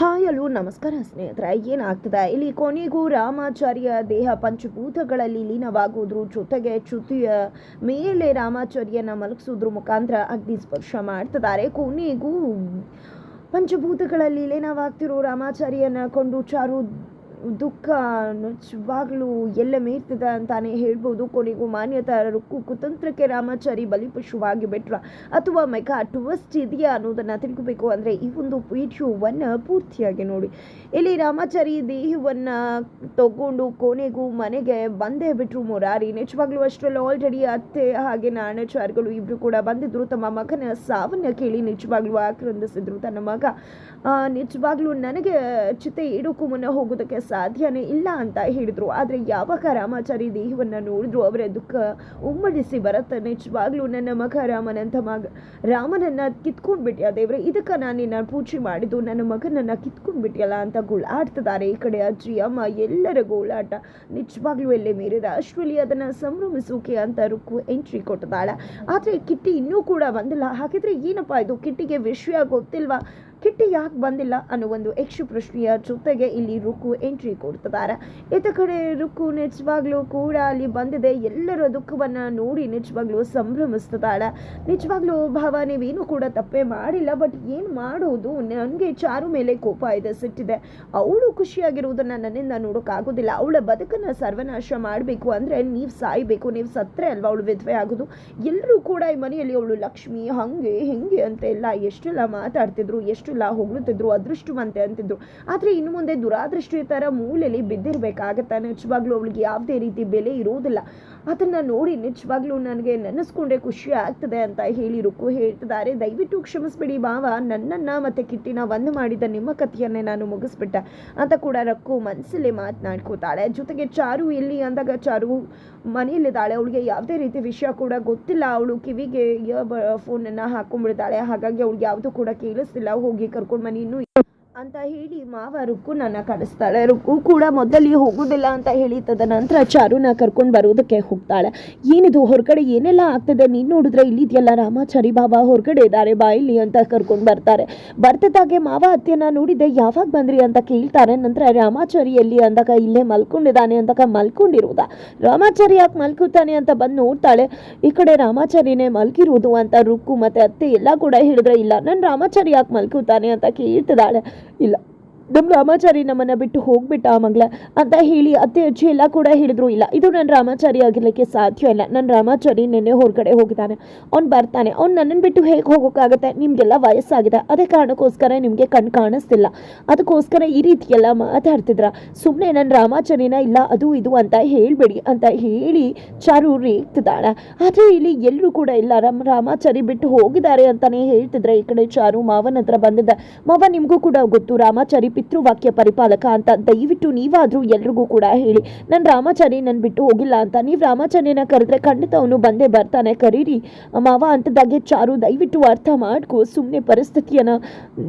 Hi hello ನಮಸ್ಕಾರ ಸ್ನೇಹಿತರೆ, ಏನಾಗ್ತದೆ? ಇಲ್ಲಿ ಕೊನೆಗೂ ರಾಮಾಚಾರ್ಯ ದೇಹ ಪಂಚಭೂತಗಳಲ್ಲಿ ಲೀನವಾಗುವುದ್ರ ಜೊತೆಗೆ ಚ್ಯುತಿಯ ಮೇಲೆ ರಾಮಾಚಾರ್ಯನ ಮಲಗಿಸೋದ್ರ ಮುಖಾಂತರ ಅಗ್ನಿ ಸ್ಪರ್ಶ ಮಾಡ್ತಿದ್ದಾರೆ. ಕೊನೆಗೂ ಪಂಚಭೂತಗಳಲ್ಲಿ ಲೀನವಾಗ್ತಿರೋ ರಾಮಾಚಾರ್ಯನ ಕೊಂಡು ಚಾರು ದುಃಖ ನಿಜವಾಗ್ಲೂ ಎಲ್ಲ ಮೀರ್ತಿದೆ ಅಂತಾನೆ ಹೇಳ್ಬೋದು. ಕೊನೆಗೂ ಮಾನ್ಯತಾರರು ಕುತಂತ್ರಕ್ಕೆ ರಾಮಾಚಾರಿ ಬಲಿಪಶುವಾಗಿ ಬಿಟ್ರ ಅಥವಾ ಮೆಗಾ ಟ್ವಿಸ್ಟ್ ಇದೆಯಾ ಅನ್ನೋದನ್ನು ತಿಳ್ಕೋಬೇಕು ಅಂದರೆ ಈ ಒಂದು ವಿಡಿಯೋವನ್ನು ಪೂರ್ತಿಯಾಗಿ ನೋಡಿ. ಇಲ್ಲಿ ರಾಮಾಚಾರಿ ದೇಹವನ್ನು ತಗೊಂಡು ಕೊನೆಗೂ ಮನೆಗೆ ಬಂದೇ ಬಿಟ್ರು ಮುರಾರಿ. ನಿಜವಾಗ್ಲೂ ಅಷ್ಟರಲ್ಲಿ ಆಲ್ರೆಡಿ ಅತ್ತೆ ಹಾಗೆ ನಾಣಾಚಾರ್ಗಳು ಇಬ್ಬರು ಕೂಡ ಬಂದಿದ್ರು. ತಮ್ಮ ಮಗನ ಸಾವನ್ನು ಕೇಳಿ ನಿಜವಾಗ್ಲೂ ಆಕ್ರಂದಿಸಿದ್ರು. ತನ್ನ ಮಗ ನಿಜವಾಗ್ಲೂ ನನಗೆ ಚಿತೆ ಇಡೋಕ್ಕೂ ಮುನ್ನ ಹೋಗೋದಕ್ಕೆ ಸಾಧ್ಯನೇ ಇಲ್ಲ ಅಂತ ಹೇಳಿದ್ರು. ಆದರೆ ಯಾವಾಗ ರಾಮಾಚಾರಿ ದೇಹವನ್ನು ನೋಡಿದ್ರು, ಅವರ ದುಃಖ ಉಮ್ಮಡಿಸಿ ಬರುತ್ತೆ. ನಿಜವಾಗ್ಲೂ ನನ್ನ ಮಗ ರಾಮನಂತ ಮಗ, ರಾಮನನ್ನ ಕಿತ್ಕೊಂಡ್ಬಿಟ್ಯ ದೇವ್ರೆ? ಇದಕ್ಕೆ ನಾನು ನಿನ್ನ ಪೂಜೆ ಮಾಡಿದ್ದು, ನನ್ನ ಮಗನನ್ನ ಕಿತ್ಕೊಂಡ್ಬಿಟ್ಟಿಯಲ್ಲ ಅಂತ ಗೋಳಾಡ್ತಿದ್ದಾರೆ ಈ ಕಡೆ ಅಜ್ಜಿ, ಅಮ್ಮ, ಎಲ್ಲರ ಗೋಳಾಟ. ನಿಜವಾಗ್ಲೂ ಎಲ್ಲೇ ಮೀರಿದ ಅಷ್ಟರಲ್ಲಿ ಅದನ್ನ ಸಂಭ್ರಮಿಸೋಕೆ ಅಂತ ರುಕ್ಕು ಎಂಟ್ರಿ ಕೊಟ್ಟದಾಳ ಆದರೆ ಕಿಟ್ಟಿ ಇನ್ನೂ ಕೂಡ ಬಂದಿಲ್ಲ. ಹಾಗಿದ್ರೆ ಏನಪ್ಪ ಇದು? ಕಿಟ್ಟಿಗೆ ವಿಷಯ ಗೊತ್ತಿಲ್ವಾ? ಕಿಟ್ಟಿ ಯಾಕೆ ಬಂದಿಲ್ಲ ಅನ್ನೋ ಒಂದು ಯಕ್ಷು ಪ್ರಶ್ನೆಯ ಜೊತೆಗೆ ಇಲ್ಲಿ ರುಕ್ಕು ಎಂಟ್ರಿ ಕೊಡ್ತಿದ್ದಾರೆ. ಇತ ಕಡೆ ರುಕ್ಕು ನಿಜವಾಗ್ಲೂ ಕೂಡ ಅಲ್ಲಿ ಬಂದಿದೆ. ಎಲ್ಲರ ದುಃಖವನ್ನು ನೋಡಿ ನಿಜವಾಗ್ಲೂ ಸಂಭ್ರಮಿಸ್ತಿದ್ದಾಳೆ. ನಿಜವಾಗ್ಲೂ ಭಾವ, ನೀವೇನು ಕೂಡ ತಪ್ಪೇ ಮಾಡಿಲ್ಲ ಬಟ್ ಏನು ಮಾಡೋದು? ನನಗೆ ಚಾರು ಮೇಲೆ ಕೋಪ ಇದೆ, ಸಿಟ್ಟಿದೆ. ಅವಳು ಖುಷಿಯಾಗಿರುವುದನ್ನು ನನ್ನಿಂದ ನೋಡೋಕ್ಕಾಗೋದಿಲ್ಲ ಅವಳ ಬದುಕನ್ನು ಸರ್ವನಾಶ ಮಾಡಬೇಕು ಅಂದರೆ ನೀವು ಸಾಯಬೇಕು. ನೀವು ಸತ್ತರೆ ಅಲ್ವಾ ಅವಳು ವಿಧವೆ ಆಗೋದು? ಎಲ್ಲರೂ ಕೂಡ ಈ ಮನೆಯಲ್ಲಿ ಅವಳು ಲಕ್ಷ್ಮಿ, ಹಂಗೆ, ಹೆಂಗೆ ಅಂತೆಲ್ಲ ಎಷ್ಟೆಲ್ಲ ಮಾತಾಡ್ತಿದ್ರು ಎಷ್ಟೆಲ್ಲ ಹೊಗಳುತ್ತಿದ್ರು ಅದೃಷ್ಟವಂತೆ ಅಂತಿದ್ರು ಆದರೆ ಇನ್ನು ಮುಂದೆ ದುರಾದೃಷ್ಟ ತರ ಮೂಲೆಯಲ್ಲಿ ಬಿದ್ದಿರಬೇಕಾಗತ್ತೆ. ನಿಜವಾಗ್ಲೂ ಅವಳಿಗೆ ಯಾವುದೇ ರೀತಿ ಬೆಲೆ ಇರೋದಿಲ್ಲ ಅದನ್ನ ನೋಡಿ ನಿಜವಾಗ್ಲೂ ನನಗೆ ನೆನೆಸ್ಕೊಂಡ್ರೆ ಖುಷಿ ಆಗ್ತದೆ ಅಂತ ಹೇಳಿ ರುಕು ಹೇಳ್ತಿದ್ದಾರೆ. ದಯವಿಟ್ಟು ಕ್ಷಮಿಸ್ಬಿಡಿ ಭಾವ. ನನ್ನನ್ನ ಮತ್ತೆ ಕಿಟ್ಟಿನ ಒಂದು ಮಾಡಿದ ನಿಮ್ಮ ಕಥೆಯನ್ನೇ ನಾನು ಮುಗಿಸ್ಬಿಟ್ಟೆ ಅಂತ ಕೂಡ ರಕ್ಕು ಮನಸ್ಸಲ್ಲಿ ಮಾತನಾಡ್ಕೋತಾಳೆ. ಜೊತೆಗೆ ಚಾರು ಎಲ್ಲಿ ಅಂದಾಗ ಚಾರು ಮನೆಯಲ್ಲಿದ್ದಾಳೆ. ಅವಳಿಗೆ ಯಾವುದೇ ರೀತಿ ವಿಷಯ ಕೂಡ ಗೊತ್ತಿಲ್ಲ. ಅವಳು ಕಿವಿಗೆ ಇಯರ್ ಫೋನನ್ನು ಹಾಕೊಂಡ್ಬಿಡ್ತಾಳೆ. ಹಾಗಾಗಿ ಅವಳಿಗೆ ಯಾವುದು ಕೂಡ ಕೇಳಿಸ್ತಿಲ್ಲ. ಹೋಗಿ ಕರ್ಕೊಂಡು ಮನೆ ಇನ್ನು ಅಂತ ಹೇಳಿ ಮಾವ ರುಕ್ಕು ನನ್ನ ಕಳಿಸ್ತಾಳೆ ರುಕ್ಕು ಕೂಡ ಮೊದಲಿಗೆ ಹೋಗೋದಿಲ್ಲ ಅಂತ ಹೇಳಿ ತದನಂತರ ಚಾರುನ ಕರ್ಕೊಂಡು ಬರೋದಕ್ಕೆ ಹೋಗ್ತಾಳೆ. ಏನಿದು, ಹೊರಗಡೆ ಏನೆಲ್ಲ ಆಗ್ತದೆ? ನೀನು ನೋಡಿದ್ರೆ ಇಲ್ಲಿದೆಯಲ್ಲ ರಾಮಾಚಾರಿ ಬಾಬಾ, ಹೊರಗಡೆ ಇದ್ದಾರೆ ಬಾ ಇಲ್ಲಿ ಅಂತ ಕರ್ಕೊಂಡು ಬರ್ತಾರೆ. ಬರ್ತದಾಗೆ ಮಾವ ಅತ್ತೆನ ನೋಡಿದೆ, ಯಾವಾಗ ಬಂದ್ರಿ ಅಂತ ಕೇಳ್ತಾರೆ. ನಂತರ ರಾಮಾಚಾರಿ ಎಲ್ಲಿ ಅಂದಾಗ ಇಲ್ಲೇ ಮಲ್ಕೊಂಡಿದ್ದಾನೆ ಅಂದಾಗ ಮಲ್ಕೊಂಡಿರೋದ ರಾಮಾಚಾರಿ ಯಾಕೆ ಮಲ್ಕೋತಾನೆ ಅಂತ ಬಂದು ನೋಡ್ತಾಳೆ. ಈ ಕಡೆ ರಾಮಾಚಾರಿನೇ ಮಲ್ಕಿರೋದು ಅಂತ ರುಕ್ಕು ಮತ್ತೆ ಅತ್ತೆ ಎಲ್ಲ ಕೂಡ ಹೇಳಿದ್ರೆ ಇಲ್ಲ. ನನ್ನ ರಾಮಾಚಾರಿ ಯಾಕೆ ಮಲ್ಕೋತಾನೆ ಅಂತ ಕೇಳ್ತಿದ್ದಾಳೆ. ಇಲ್ಲ ನಮ್ಮ ರಾಮಾಚಾರಿ ನಮ್ಮನ್ನ ಬಿಟ್ಟು ಹೋಗ್ಬಿಟ್ಟ ಮಗಳ ಅಂತ ಹೇಳಿ ಅತ್ತೆ, ಅಜ್ಜಿ ಎಲ್ಲ ಕೂಡ ಹೇಳಿದ್ರು, ಇಲ್ಲ, ಇದು ನನ್ನ ರಾಮಾಚಾರಿ ಆಗಿರ್ಲಿಕ್ಕೆ ಸಾಧ್ಯ ಇಲ್ಲ. ನನ್ನ ರಾಮಾಚಾರಿ ನೆನ್ನೆ ಹೊರಗಡೆ ಹೋಗಿದ್ದಾನೆ. ಅವ್ನು ಬರ್ತಾನೆ. ಅವ್ನು ನನ್ನನ್ನು ಬಿಟ್ಟು ಹೇಗೆ ಹೋಗೋಕ್ಕಾಗತ್ತೆ ನಿಮಗೆಲ್ಲ ವಯಸ್ಸಾಗಿದೆ. ಅದೇ ಕಾರಣಕ್ಕೋಸ್ಕರ ನಿಮಗೆ ಕಣ್ ಕಾಣಿಸ್ತಿಲ್ಲ. ಅದಕ್ಕೋಸ್ಕರ ಈ ರೀತಿಯೆಲ್ಲ ಮಾತಾಡ್ತಿದ್ರ. ಸುಮ್ಮನೆ ನನ್ನ ರಾಮಾಚಾರಿನ ಇಲ್ಲ, ಅದು ಇದು ಅಂತ ಹೇಳ್ಬೇಡಿ ಅಂತ ಹೇಳಿ ಚಾರು ರೇಗ್ತಿದ್ದಾಳೆ ಆದರೆ ಇಲ್ಲಿ ಎಲ್ಲರೂ ಕೂಡ ಇಲ್ಲ. ರಾಮ, ರಾಮಾಚಾರಿ ಬಿಟ್ಟು ಹೋಗಿದ್ದಾರೆ ಅಂತಾನೆ ಹೇಳ್ತಿದ್ರೆ ಈ ಕಡೆ ಚಾರು ಮಾವನ ಹತ್ರ ಬಂದಿದ್ದ. ಮಾವ ನಿಮಗೂ ಕೂಡ ಗೊತ್ತು, ರಾಮಾಚಾರಿ ಪಿತೃವಾಕ್ಯ ಪರಿಪಾಲಕ ಅಂತ ದಯವಿಟ್ಟು ನೀವಾದರೂ ಎಲ್ರಿಗೂ ಕೂಡ ಹೇಳಿ. ನಾನು ರಾಮಾಚಾರಿ ನನ್ನ ಬಿಟ್ಟು ಹೋಗಿಲ್ಲ ಅಂತ. ನೀವು ರಾಮಾಚಾರ್ಯನ ಕರೆದ್ರೆ ಖಂಡಿತ ಅವನು ಬಂದೇ ಬರ್ತಾನೆ. ಕರೀರಿ. ಮಾವ ಅಂತದಾಗೆ ಚಾರು, ದಯವಿಟ್ಟು ಅರ್ಥ ಮಾಡ್ಕೊ. ಸುಮ್ಮನೆ ಪರಿಸ್ಥಿತಿಯನ್ನ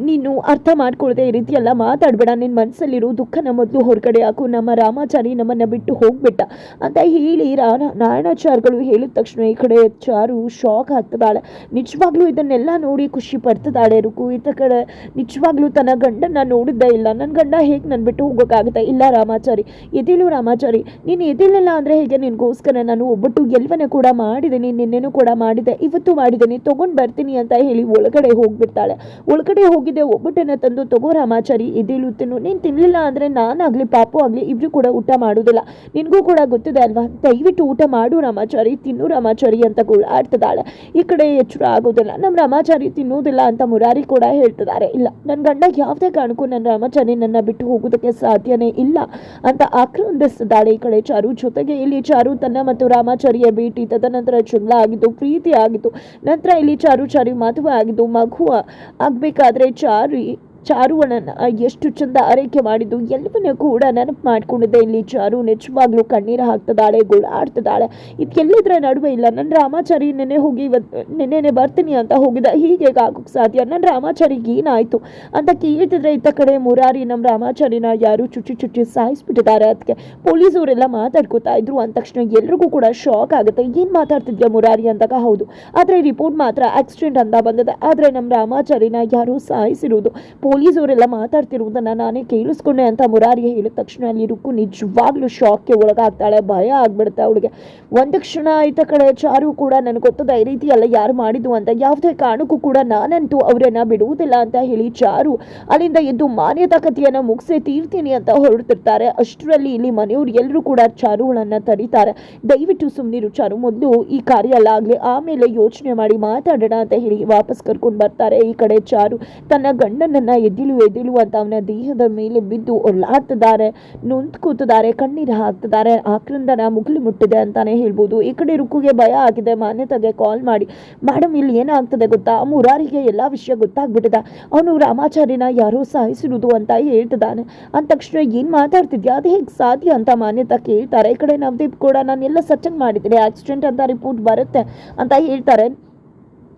ನೀನು ಅರ್ಥ ಮಾಡ್ಕೊಳ್ಳದೆ ಈ ರೀತಿ ಎಲ್ಲ ಮಾತಾಡಬೇಡ. ನಿನ್ನ ಮನಸ್ಸಲ್ಲಿರೋ ದುಃಖನ ಮೊದಲು ಹೊರಗಡೆ ಹಾಕು. ನಮ್ಮ ರಾಮಾಚಾರಿ ನಮ್ಮನ್ನ ಬಿಟ್ಟು ಹೋಗ್ಬಿಟ್ಟ. ಅಂತ ಹೇಳಿ ನಾರಾಯಣಾಚಾರ್ಯಗಳು ಹೇಳಿದ ತಕ್ಷಣ ಈ ಕಡೆ ಚಾರು ಶಾಕ್ ಆಗ್ತದಾಳೆ. ನಿಜವಾಗ್ಲೂ ಇದನ್ನೆಲ್ಲ ನೋಡಿ ಖುಷಿ ಪಡ್ತದಾಳೆ ರುಕು. ಈತ ಕಡೆ ನಿಜವಾಗ್ಲೂ ತನ್ನ ಗಂಡನ ನೋಡಿದ್ದೇ ಇಲ್ಲ. ನನ್ನ ಗಂಡ ಹೇಗೆ ನನ್ನ ಬಿಟ್ಟು ಹೋಗೋಕ್ಕಾಗುತ್ತೆ? ಇಲ್ಲ ರಾಮಾಚಾರಿ. ಎದಿಲು ರಾಮಾಚಾರಿ, ನೀನು ಎದಿಲಿಲ್ಲ ಅಂದರೆ ಹೇಗೆ? ನಿನಗೋಸ್ಕರ ನಾನು ಒಬ್ಬಟ್ಟು ಗೆಲ್ವನ ಕೂಡ ಮಾಡಿದ್ದೀನಿ ನಿನ್ನೆನೂ ಕೂಡ ಮಾಡಿದೆ. ಇವತ್ತು ಮಾಡಿದ್ದೀನಿ ತೊಗೊಂಡು ಬರ್ತೀನಿ ಅಂತ ಹೇಳಿ ಒಳಗಡೆ ಹೋಗಿಬಿಡ್ತಾಳೆ. ಒಳಗಡೆ ಹೋಗಿದ್ದೆ, ಒಬ್ಬಟ್ಟನ್ನು ತಂದು ತಗೋ ರಾಮಾಚಾರಿ ಎದಿಲು ತಿನ್ನು. ನೀನು ತಿನ್ನಲಿಲ್ಲ ಅಂದರೆ ನಾನಾಗಲಿ, ಪಾಪು ಆಗಲಿ ಇಬ್ಬರು ಕೂಡ ಊಟ ಮಾಡೋದಿಲ್ಲ. ನಿನಗೂ ಕೂಡ ಗೊತ್ತಿದೆ ಅಲ್ವಾ? ದಯವಿಟ್ಟು ಊಟ ಮಾಡು ರಾಮಾಚಾರಿ, ತಿನ್ನು ರಾಮಾಚಾರಿ ಅಂತ ಗೋಳಾಡ್ತಿದ್ದಾಳೆ. ಈ ಕಡೆ ಎಚ್ಚರ ಆಗೋದಿಲ್ಲ. ನಮ್ಮ ರಾಮಾಚಾರಿ ತಿನ್ನೋದಿಲ್ಲ ಅಂತ ಮುರಾರಿ ಕೂಡ ಹೇಳ್ತಿದ್ದಾರೆ. ಇಲ್ಲ ನನ್ನ ಗಂಡ ಯಾವುದೇ ಕಾರಣಕ್ಕೂ ನನ್ನ ರಾಮಾಚಾರಿ ನನ್ನ ಬಿಟ್ಟು ಹೋಗೋದಕ್ಕೆ ಸಾಧ್ಯನೇ ಇಲ್ಲ ಅಂತ ಆಕ್ರಂದಿಸಿದ್ದಾಳೆ ಈ ಕಡೆ ಚಾರು. ಜೊತೆಗೆ ಇಲ್ಲಿ ಚಾರು ತನ್ನ ಮತ್ತು ರಾಮಾಚಾರಿಯ ಭೇಟಿ ತದನಂತರ ಜಗಳ ಆಗಿದ್ದು, ಪ್ರೀತಿ ಆಗಿತ್ತು ನಂತರ ಇಲ್ಲಿ ಚಾರು ಚಾರಿ ಮದುವೆ ಆಗಿದ್ದು, ಮಗುವ ಆಗಬೇಕಾದ್ರೆ ಚಾರಿ ಚಾರುವಣ್ಣನ ಎಷ್ಟು ಚಂದ ಆರೈಕೆ ಮಾಡಿದ್ದು, ಎಲ್ಲವನ್ನೂ ಕೂಡ ನೆನಪು ಮಾಡಿಕೊಂಡಿದ್ದೆ. ಇಲ್ಲಿ ಚಾರು ನಿಜವಾಗ್ಲೂ ಕಣ್ಣೀರು ಆಡ್ತದಾಳೆ ಇದ್ಕೆ ಎಲ್ಲಿದ್ರ ನಡುವೆ ಇಲ್ಲ. ನನ್ನ ರಾಮಾಚಾರಿ ನೆನೆ ಹೋಗಿ ಇವತ್ತು ನೆನ್ನೆನೆ ಬರ್ತೀನಿ ಅಂತ ಹೋಗಿದ್ದ. ಹೀಗೆ ಆಗೋಕ್ಕೆ ಸಾಧ್ಯ. ನನ್ನ ರಾಮಾಚಾರಿಗೆ ಏನಾಯಿತು ಅಂತ ಕೇಳ್ತಿದ್ರೆ ಇತ್ತ ಕಡೆ ಮುರಾರಿ ನಮ್ಮ ರಾಮಾಚಾರಿನ ಯಾರು ಚುಚ್ಚಿ ಚುಚ್ಚಿ ಸಾಯಿಸ್ಬಿಟ್ಟಿದ್ದಾರೆ. ಅದಕ್ಕೆ ಪೊಲೀಸವರೆಲ್ಲ ಮಾತಾಡ್ಕೋತಾ ಇದ್ರು. ಅಂದ ತಕ್ಷಣ ಎಲ್ರಿಗೂ ಕೂಡ ಶಾಕ್ ಆಗುತ್ತೆ. ಏನು ಮಾತಾಡ್ತಿದ್ಯಾ ಮುರಾರಿ ಅಂದಾಗ? ಹೌದು. ಆದರೆ ರಿಪೋರ್ಟ್ ಮಾತ್ರ ಆಕ್ಸಿಡೆಂಟ್ ಅಂತ ಬಂದಿದೆ. ಆದರೆ ನಮ್ಮ ರಾಮಾಚಾರಿನ ಯಾರು ಸಾಯಿಸಿರೋದು? ಪೊಲೀಸವರೆಲ್ಲ ಮಾತಾಡ್ತಿರುವುದನ್ನು ನಾನೇ ಕೇಳಿಸ್ಕೊಂಡೆ ಅಂತ ಮುರಾರಿ ಹೇಳಿದ ತಕ್ಷಣ ಅಲ್ಲಿ ರುಕ್ಕು ನಿಜವಾಗ್ಲೂ ಶಾಕ್ಗೆ ಒಳಗಾಗ್ತಾಳೆ. ಭಯ ಆಗ್ಬಿಡುತ್ತೆ ಅವಳಿಗೆ. ಒಂದು ಕ್ಷಣ ಆಯ್ತ ಕಡೆ ಚಾರು ಕೂಡ ನನಗೆ ಗೊತ್ತದ ಈ ರೀತಿ ಅಲ್ಲ ಯಾರು ಮಾಡಿದ್ದು ಅಂತ. ಯಾವುದೇ ಕಾರಣಕ್ಕೂ ಕೂಡ ನಾನಂತೂ ಅವರನ್ನು ಬಿಡುವುದಿಲ್ಲ ಅಂತ ಹೇಳಿ ಚಾರು ಅಲ್ಲಿಂದ ಎದ್ದು ಮಾನ್ಯತಾ ಕಥೆಯನ್ನು ಮುಗಿಸಿ ತೀರ್ತೀನಿ ಅಂತ ಹೊರಡ್ತಿರ್ತಾರೆ. ಅಷ್ಟರಲ್ಲಿ ಇಲ್ಲಿ ಮನೆಯವರು ಎಲ್ಲರೂ ಕೂಡ ಚಾರುಗಳನ್ನ ತರೀತಾರೆ ದಯವಿಟ್ಟು ಸುಮ್ಮನಿರು ಚಾರು, ಮೊದಲು ಈ ಕಾರ್ಯ ಎಲ್ಲ ಆಗಲಿ, ಆಮೇಲೆ ಯೋಚನೆ ಮಾಡಿ ಮಾತಾಡೋಣ ಅಂತ ಹೇಳಿ ವಾಪಸ್ ಕರ್ಕೊಂಡು ಬರ್ತಾರೆ ಈ ಕಡೆ ಚಾರು. ತನ್ನ ಗಂಡನನ್ನ ಎದ್ದಿಲು ಎದ್ದಿಲು ಅಂತ ಅವನ ದೇಹದ ಮೇಲೆ ಬಿದ್ದು ಒಳ್ಳಾಡ್ತಿದ್ದಾರೆ ನೊಂದು ಕೂತಿದ್ದಾರೆ, ಕಣ್ಣೀರು ಹಾಕ್ತಿದ್ದಾರೆ. ಆಕ್ರಂದನ ಮುಗಿಲು ಮುಟ್ಟಿದೆ ಅಂತಾನೆ ಹೇಳ್ಬೋದು. ಈ ಕಡೆ ರುಕ್ಕುಗೆ ಭಯ ಆಗಿದೆ. ಮಾನ್ಯತೆಗೆ ಕಾಲ್ ಮಾಡಿ ಮೇಡಮ್ ಇಲ್ಲಿ ಏನಾಗ್ತದೆ ಗೊತ್ತಾ? ಮುರಾರಿಗೆ ಎಲ್ಲ ವಿಷಯ ಗೊತ್ತಾಗ್ಬಿಟ್ಟಿದೆ. ಅವನು ರಾಮಾಚಾರ್ಯನ ಯಾರೋ ಸಾಯಿಸಿರುವುದು ಅಂತ ಹೇಳ್ತಿದ್ದಾನೆ. ಅಂದ ತಕ್ಷಣ ಏನು ಮಾತಾಡ್ತಿದ್ಯಾ? ಅದು ಹೇಗೆ ಸಾಧ್ಯ ಅಂತ ಮಾನ್ಯತಾ ಕೇಳ್ತಾರೆ. ಈ ಕಡೆ ನವದೀಪ್ ಕೂಡ ನಾನು ಎಲ್ಲ ಸಚನ್ ಮಾಡಿದ್ದೀನಿ. ಆಕ್ಸಿಡೆಂಟ್ ಅಂತ ರಿಪೋರ್ಟ್ ಬರುತ್ತೆ ಅಂತ ಹೇಳ್ತಾರೆ.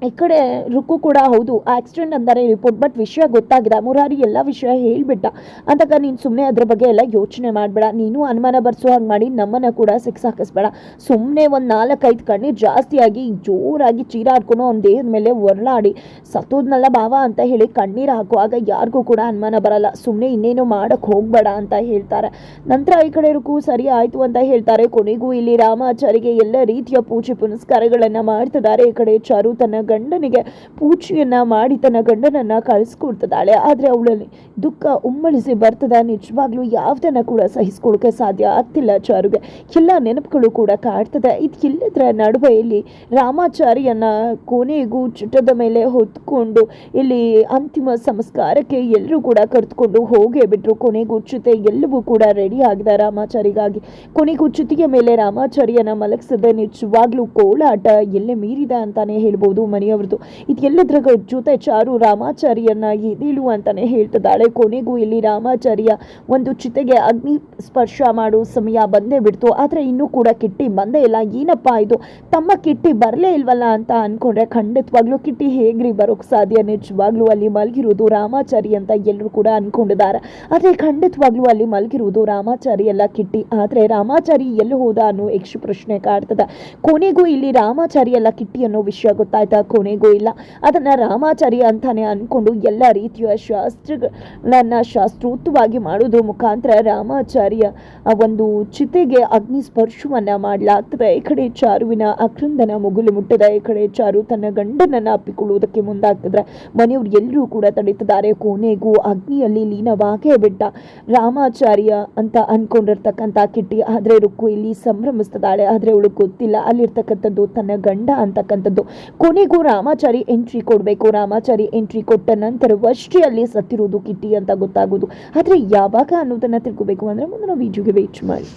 ಈ ಕಡೆ ರುಕ್ಕು ಕೂಡ ಹೌದು ಆಕ್ಸಿಡೆಂಟ್ ಅಂದರೆ ರಿಪೋರ್ಟ್ ಬಟ್ ವಿಷಯ ಗೊತ್ತಾಗಿದೆ ಮುರಾರಿ ಎಲ್ಲ ವಿಷಯ ಹೇಳ್ಬಿಟ್ಟ. ಅಂತಕ ನೀನು ಸುಮ್ಮನೆ ಅದ್ರ ಬಗ್ಗೆ ಎಲ್ಲ ಯೋಚನೆ ಮಾಡಬೇಡ. ನೀನು ಅನುಮಾನ ಬರ್ಸೋ ಹಾಗೆ ಮಾಡಿ, ನಮ್ಮನ್ನು ಕೂಡ ಸಿಕ್ಸ್ ಹಾಕಿಸ್ಬೇಡ. ಸುಮ್ಮನೆ ಒಂದು ನಾಲ್ಕೈದು ಕಣ್ಣೀರು ಜಾಸ್ತಿಯಾಗಿ ಜೋರಾಗಿ ಚೀರಾಡ್ಕೊಂಡು ಅವ್ನ ದೇಹದ ಮೇಲೆ ಒರಳಾಡಿ ಸತ್ತೋದ್ನಲ್ಲ ಭಾವ ಅಂತ ಹೇಳಿ ಕಣ್ಣೀರು ಹಾಕುವಾಗ ಯಾರಿಗೂ ಕೂಡ ಅನುಮಾನ ಬರಲ್ಲ. ಸುಮ್ಮನೆ ಇನ್ನೇನು ಮಾಡಕ್ಕೆ ಹೋಗಬೇಡ ಅಂತ ಹೇಳ್ತಾರೆ. ನಂತರ ಈ ಕಡೆ ರುಕು ಸರಿ ಆಯಿತು ಅಂತ ಹೇಳ್ತಾರೆ. ಕೊನೆಗೂ ಇಲ್ಲಿ ರಾಮಾಚಾರಿಗೆ ಎಲ್ಲ ರೀತಿಯ ಪೂಜೆ ಪುನಸ್ಕಾರಗಳನ್ನು ಮಾಡ್ತಿದ್ದಾರೆ. ಈ ಕಡೆ ಚಾರು ತನ್ನ ಗಂಡನಿಗೆ ಪೂಜೆಯನ್ನ ಮಾಡಿ ತನ್ನ ಗಂಡನನ್ನ ಕಳಿಸ್ಕೊಡ್ತಿದ್ದಾಳೆ. ಆದರೆ ಅವಳಲ್ಲಿ ದುಃಖ ಉಮ್ಮಳಿಸಿ ಬರ್ತದ. ನಿಜವಾಗ್ಲೂ ಯಾವುದನ್ನ ಕೂಡ ಸಹಿಸ್ಕೊಳ್ಳೋಕೆ ಸಾಧ್ಯ ಆಗ್ತಿಲ್ಲ ಚಾರುಗೆ. ಎಲ್ಲ ನೆನಪುಗಳು ಕೂಡ ಕಾಡ್ತದೆ. ಇದು ಎಲ್ಲದರ ನಡುವೆ ಇಲ್ಲಿ ರಾಮಾಚಾರಿಯನ್ನ ಕೊನೆಗೂ ಚಿಟ್ಟದ ಮೇಲೆ ಹೊತ್ಕೊಂಡು ಇಲ್ಲಿ ಅಂತಿಮ ಸಂಸ್ಕಾರಕ್ಕೆ ಎಲ್ಲರೂ ಕೂಡ ಕರೆದುಕೊಂಡು ಹೋಗೇ ಬಿಟ್ಟರು ಕೊನೆಗೂ ಚಿತೆ ಎಲ್ಲವೂ ಕೂಡ ರೆಡಿ ಆಗಿದೆ ರಾಮಾಚಾರಿಗಾಗಿ. ಕೊನೆಗೂ ಚಿತೆಯ ಮೇಲೆ ರಾಮಾಚಾರ್ಯನ ಮಲಗಿಸದೆ ನಿಜವಾಗ್ಲೂ ಕೋಲಾಟ ಎಲ್ಲೇ ಮೀರಿದೆ ಅಂತಾನೆ ಹೇಳ್ಬೋದು ಮನೆಯವ್ರದ್ದು ಇದೆಲ್ಲದರ ಜೊತೆ ಚಾರು ರಾಮಾಚಾರಿಯನ್ನ ಎದೇಳು ಅಂತಾನೆ ಹೇಳ್ತಿದ್ದಾಳೆ. ಕೊನೆಗೂ ಇಲ್ಲಿ ರಾಮಾಚಾರ್ಯ ಒಂದು ಚಿತೆಗೆ ಅಗ್ನಿ ಸ್ಪರ್ಶ ಮಾಡೋ ಸಮಯ ಬಂದೇ ಬಿಡ್ತು. ಆದರೆ ಇನ್ನೂ ಕೂಡ ಕಿಟ್ಟಿ ಬಂದೇ ಇಲ್ಲ. ಏನಪ್ಪ ಇದು? ತಮ್ಮ ಕಿಟ್ಟಿ ಬರಲೇ ಇಲ್ವಲ್ಲ ಅಂತ ಅನ್ಕೊಂಡ್ರೆ ಖಂಡಿತವಾಗ್ಲೂ ಕಿಟ್ಟಿ ಹೇಗ್ರಿ ಬರೋಕ್ ಸಾಧ್ಯ? ನಿಜವಾಗ್ಲೂ ಅಲ್ಲಿ ಮಲಗಿರೋದು ರಾಮಾಚಾರಿ ಅಂತ ಎಲ್ಲರೂ ಕೂಡ ಅನ್ಕೊಂಡಿದ್ದಾರೆ. ಆದರೆ ಖಂಡಿತವಾಗ್ಲೂ ಅಲ್ಲಿ ಮಲಗಿರುವುದು ರಾಮಾಚಾರಿ ಎಲ್ಲ ಕಿಟ್ಟಿ. ಆದರೆ ರಾಮಾಚಾರಿ ಎಲ್ಲಿ ಹೋದ ಅನ್ನೋ ಯಕ್ಷ ಪ್ರಶ್ನೆ ಕಾಡ್ತದೆ. ಕೊನೆಗೂ ಇಲ್ಲಿ ರಾಮಾಚಾರಿ ಎಲ್ಲ ಕಿಟ್ಟಿ ಅನ್ನೋ ವಿಷಯ ಗೊತ್ತಾಯ್ತಾ? ಕೊನೆಗೂ ಇಲ್ಲ. ಅದನ್ನ ರಾಮಾಚಾರಿ ಅಂತಾನೆ ಅನ್ಕೊಂಡು ಎಲ್ಲ ರೀತಿಯ ಶಾಸ್ತ್ರಗಳನ್ನ ಶಾಸ್ತ್ರೋಕ್ತವಾಗಿ ಮಾಡೋದ್ರ ಮುಖಾಂತರ ರಾಮಾಚಾರ್ಯ ಒಂದು ಚಿತೆಗೆ ಅಗ್ನಿ ಸ್ಪರ್ಶವನ್ನ ಮಾಡಲಾಗ್ತದೆ. ಈ ಕಡೆ ಚಾರುವಿನ ಅಕ್ರಂದನ ಮುಗುಲು ಮುಟ್ಟದ, ಈ ಕಡೆ ಚಾರು ತನ್ನ ಗಂಡನನ್ನ ಅಪ್ಪಿಕೊಳ್ಳುವುದಕ್ಕೆ ಮುಂದಾಗ್ತದೆ. ಮನೆಯವರು ಎಲ್ಲರೂ ಕೂಡ ತಡೀತಿದ್ದಾರೆ. ಕೊನೆಗೂ ಅಗ್ನಿಯಲ್ಲಿ ಲೀನವಾಗೇ ಬಿಟ್ಟ ರಾಮಾಚಾರ್ಯ ಅಂತ ಅನ್ಕೊಂಡಿರ್ತಕ್ಕಂಥ ಕಿಟ್ಟಿ. ಆದ್ರೆ ರುಕ್ಕು ಇಲ್ಲಿ ಸಂಭ್ರಮಿಸ್ತದಾಳೆ ಆದ್ರೆ ಅವಳು ಗೊತ್ತಿಲ್ಲ. ಅಲ್ಲಿರ್ತಕ್ಕಂಥದ್ದು ತನ್ನ ಗಂಡ ಅಂತಕ್ಕಂಥದ್ದು. ಕೊನೆಗೂ ರಾಮಾಚಾರಿ ಎಂಟ್ರಿ ಕೊಡಬೇಕು. ರಾಮಾಚಾರಿ ಎಂಟ್ರಿ ಕೊಟ್ಟ ನಂತರವಷ್ಟೇ ಅಲ್ಲಿ ಸತ್ತಿರೋದು ಕಿಟ್ಟಿ ಅಂತ ಗೊತ್ತಾಗೋದು ಆದರೆ ಯಾವಾಗ ಅನ್ನೋದನ್ನ ತಿಳ್ಕೊಬೇಕು ಅಂದ್ರೆ ಮುಂದಿನ ವಿಡಿಯೋಗೆ ವೇಟ್ ಮಾಡಿ.